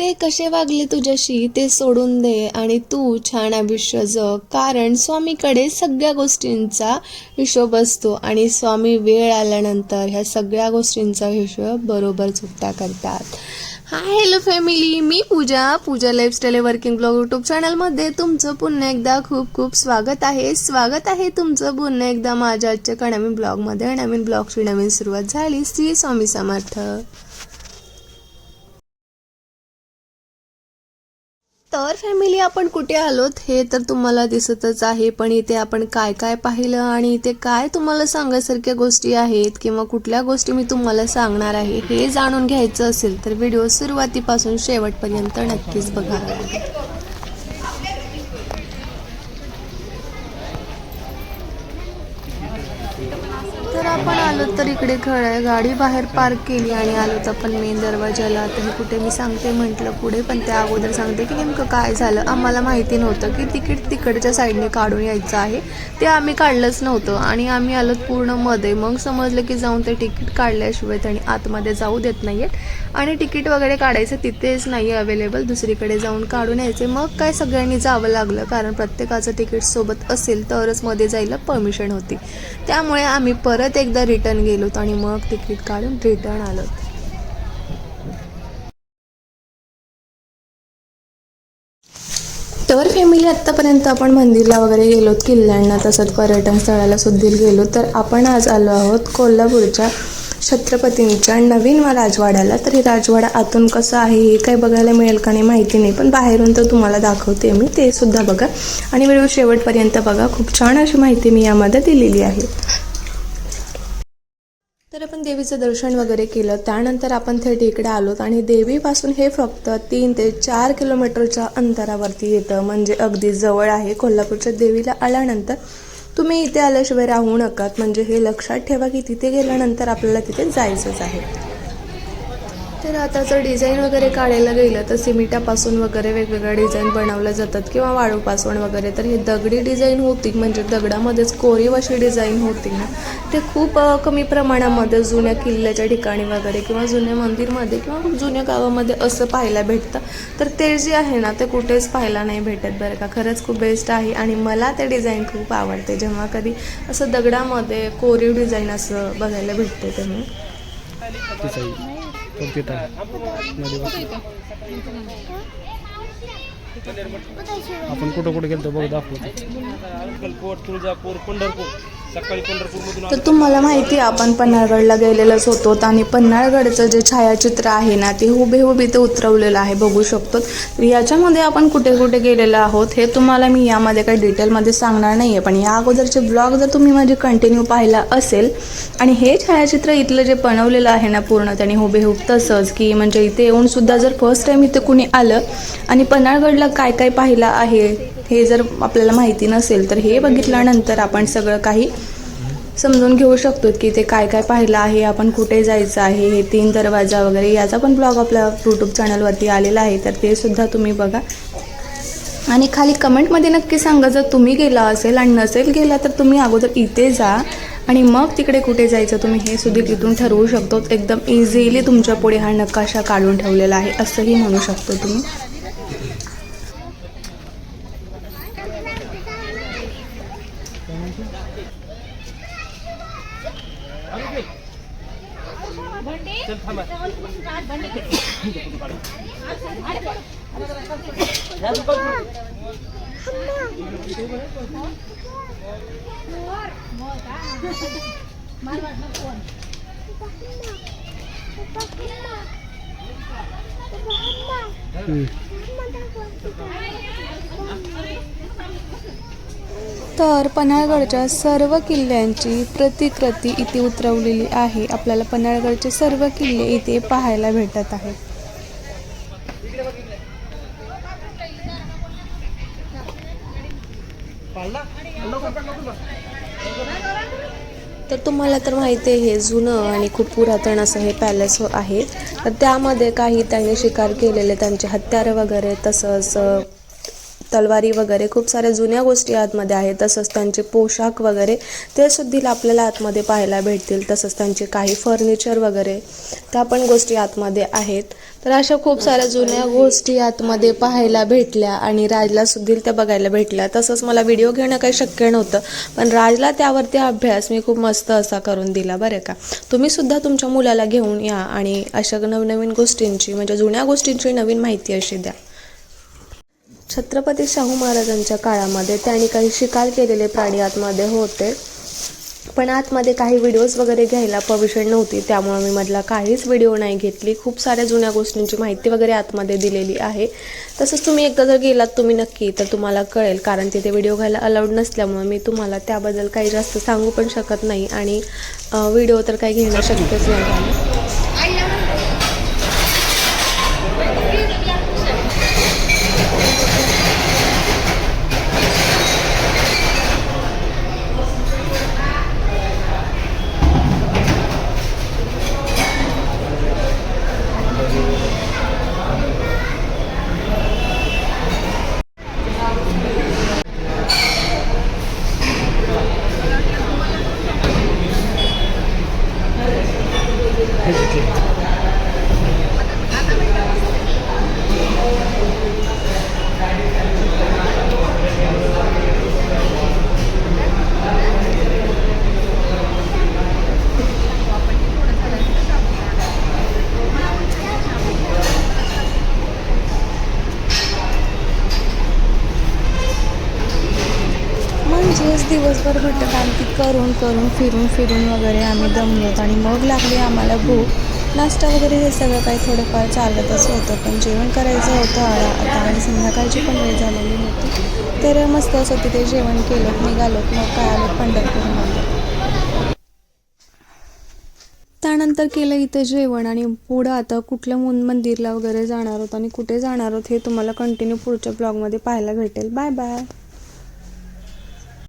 ते कसे वागले तुझ्याशी ते सोडून दे आणि तू छान आयुष्य जग. कारण स्वामीकडे सगळ्या गोष्टींचा हिशोब असतो आणि स्वामी वेळ आल्यानंतर ह्या सगळ्या गोष्टींचा हिशोब बरोबर चुकता करतात. हाय हॅलो फॅमिली मी Pooja. Pooja lifestyle working blog YouTube चॅनलमध्ये तुमचं पुन्हा एकदा खूप खूप स्वागत आहे. स्वागत आहे तुमचं पुन्हा एकदा माझ्या आजच्या नवीन ब्लॉगमध्ये नवीन ब्लॉगची नवीन सुरुवात झाली. श्री स्वामी समर्थ. तर फॅमिली आपण कुठे आलोत हे तर तुम्हाला दिसतच आहे पण इथे आपण काय काय पाहिलं आणि इथे काय तुम्हाला सांगायसारख्या गोष्टी आहेत किंवा कुठल्या गोष्टी मी तुम्हाला सांगणार आहे हे जाणून घ्यायचं असेल तर व्हिडिओ सुरुवातीपासून शेवटपर्यंत नक्कीच बघा. आपण आलो तर इकडे खरं गाडी बाहेर पार्क केली आणि आलो तर आपण मेन दरवाजाला तर हे कुठे मी सांगते म्हटलं पुढे पण त्या अगोदर सांगते की नेमकं काय झालं. आम्हाला माहिती नव्हतं की तिकीट तिकडच्या साईडने काढून यायचं आहे. ते आम्ही काढलंच नव्हतं आणि आम्ही आलो पूर्णमध्ये. मग समजलं की जाऊन ते तिकीट काढल्याशिवाय त्यांनी आतमध्ये जाऊ देत नाही आहेत आणि तिकीट वगैरे काढायचं तिथेच नाही अवेलेबल दुसरीकडे जाऊन काढून यायचे. मग काय सगळ्यांनी जावं लागलं. कारण प्रत्येकाचं तिकीट सोबत असेल तरच मध्ये जायला परमिशन होती. त्यामुळे आम्ही परत एकदा रिटर्न गेलोत आणि मग तिकीट काढून रिटर्न आलोत. तर फॅमिली आत्तापर्यंत आपण मंदिरला वगैरे गेलो किल्ल्यांना तसंच पर्यटन स्थळाला सुद्धा गेलो तर आपण आज आलो आहोत कोल्हापूरच्या छत्रपतींच्या नवीन राजवाड्याला. तर हे राजवाडा आतून कसं आहे हे काही बघायला मिळेल का नाही माहिती नाही पण बाहेरून तर तुम्हाला दाखवते मी ते सुद्धा बघा. आणि व्हिडिओ शेवटपर्यंत बघा खूप छान अशी माहिती मी यामध्ये दिलेली आहे. देवीचं दर्शन वगैरे केलं त्यानंतर आपण थेट इकडे आलोत आणि देवीपासून हे फक्त तीन ते चार किलोमीटरच्या अंतरावरती येतं. म्हणजे अगदी जवळ आहे. कोल्हापूरच्या देवीला आल्यानंतर तुम्ही इथे आल्याशिवाय राहू नकात म्हणजे हे लक्षात ठेवा की तिथे गेल्यानंतर आपल्याला तिथे जायचंच आहे. तर आता जर डिझाईन वगैरे काढायला गेलं तर सिमिटापासून वगैरे वेगवेगळ्या डिझाईन बनवल्या जातात किंवा वाळूपासून वगैरे. तर ही दगडी डिझाईन होती म्हणजे दगडामध्येच कोरीव अशी डिझाईन होती ना. ते खूप कमी प्रमाणामध्ये जुन्या किल्ल्याच्या ठिकाणी वगैरे किंवा जुन्या मंदिरमध्ये किंवा जुन्या गावामध्ये असं पाहायला भेटतं. तर ते जे आहे ना ते कुठेच पाहायला नाही भेटत बरं का. खरंच खूप बेस्ट आहे आणि मला ते डिझाईन खूप आवडते. जेव्हा कधी असं दगडामध्ये कोरीव डिझाईन असं बघायला भेटते ते आपण कुठं कुठं गेलो बघ दाखवतो. अक्कलकोट तुळजापूर पंढरपूर. तर तुम्हाला माहिती आहे आपण पन्हाळगडला गेलेलोच होतो आणि पन्हाळगडचं जे छायाचित्र आहे ना ते हुबेहूब इथे उतरवलेलं आहे बघू शकतो. तर याच्यामध्ये आपण कुठे कुठे गेलेलो आहोत हे तुम्हाला मी यामध्ये काही डिटेलमध्ये सांगणार नाही आहे पण या अगोदरचे ब्लॉग जर तुम्ही माझे कंटिन्यू पाहिला असेल आणि हे छायाचित्र इथलं जे बनवलेलं आहे ना पूर्ण त्याने हुबेहूब तसंच की म्हणजे इथे येऊन सुद्धा जर फर्स्ट टाईम इथे कुणी आलं आणि पन्हाळगडला काय काय पाहिलं आहे हे जर आपल्याला माहिती नसेल तर हे बघितल्यानंतर आपण सगळं काही समजून घेऊ शकतो की ते काय काय पाहिलं आहे आपण कुठे जायचं आहे हे तीन दरवाजा वगैरे याचा पण ब्लॉग आपल्या यूट्यूब चॅनलवरती आलेला आहे तर ते सुद्धा तुम्ही बघा. आणि खाली कमेंटमध्ये नक्की सांगा जर तुम्ही गेला असेल आणि नसेल गेला तर तुम्ही अगोदर इथे जा आणि मग तिकडे कुठे जायचं तुम्ही हे सुद्धा तिथून ठरवू शकतो एकदम इझिली तुमच्यापुढे हा नकाशा काढून ठेवलेला आहे असंही म्हणू शकतो तुम्ही. Hmm. तर पन्हाळगडच्या सर्व किल्ल्यांची प्रतिकृती इथे उतरवलेली आहे. आपल्याला पन्हाळगडचे सर्व किल्ले इथे पाहायला भेटत आहेत. तर तुम्हाला तर माहिती आहे हे जुनं आणि खूप पुरातन असं हे पॅलेस आहे. तर त्यामध्ये काही त्यांनी शिकार केलेले त्यांचे हत्यारं वगैरे तसंच तलवारी वगैरे खूप साऱ्या जुन्या गोष्टी आतमध्ये आहेत तसंच त्यांचे पोशाख वगैरे ते सुद्धा आपल्याला आतमध्ये पाहायला भेटतील. तसंच त्यांचे काही फर्निचर वगैरे त्या पण गोष्टी आतमध्ये आहेत. तर अशा खूप साऱ्या जुन्या गोष्टी आतमध्ये पाहायला भेटल्या आणि राजला सुद्धा त्या बघायला भेटल्या. तसंच मला व्हिडिओ घेणं काही शक्य नव्हतं पण राजला त्यावरती अभ्यास मी खूप मस्त असा करून दिला बरं का? तुम्ही सुद्धा तुमच्या मुलाला घेऊन या आणि अशा नवनवीन गोष्टींची म्हणजे जुन्या गोष्टींची नवीन माहिती अशी द्या. छत्रपती शाहू महाराजांच्या काळामध्ये त्यांनी काही शिकार केलेले प्राणी आतमध्ये होते. पण आतमध्ये काही व्हिडिओज वगैरे घ्यायला परमिशन नव्हती त्यामुळे मी मधला काहीच व्हिडिओ नाही घेतली. खूप साऱ्या जुन्या गोष्टींची माहिती वगैरे आतमध्ये दिलेली आहे. तसंच तुम्ही एकदा जर गेलात तुम्ही नक्की तर तुम्हाला कळेल कारण तिथे व्हिडिओ घ्यायला अलाउड नसल्यामुळे मी तुम्हाला त्याबद्दल काही जास्त सांगू पण शकत नाही आणि व्हिडिओ तर काही घेणं शक्यच नाही. झालं हे तिथे दिवसभर दिवसभर भटक्रांती करून करून फिरून फिरून वगैरे आम्ही दमलोत आणि मग लागली आम्हाला भूक. नाश्ता वगैरे हे सगळं काही थोडंफार चालतच होतं पण जेवण करायचं होतं. आता आणि संध्याकाळची पण वेळ झालेली होती तर मस्त असं तिथे जेवण केलं निघालोत मग काय आलो? पंढरपूरमध्ये. त्यानंतर केलं इथं जेवण आणि पुढं आता कुठल्या मून मंदिरला वगैरे जाणार आहोत आणि कुठे जाणार आहोत हे तुम्हाला कंटिन्यू पुढच्या ब्लॉगमध्ये पाहायला भेटेल. Bye bye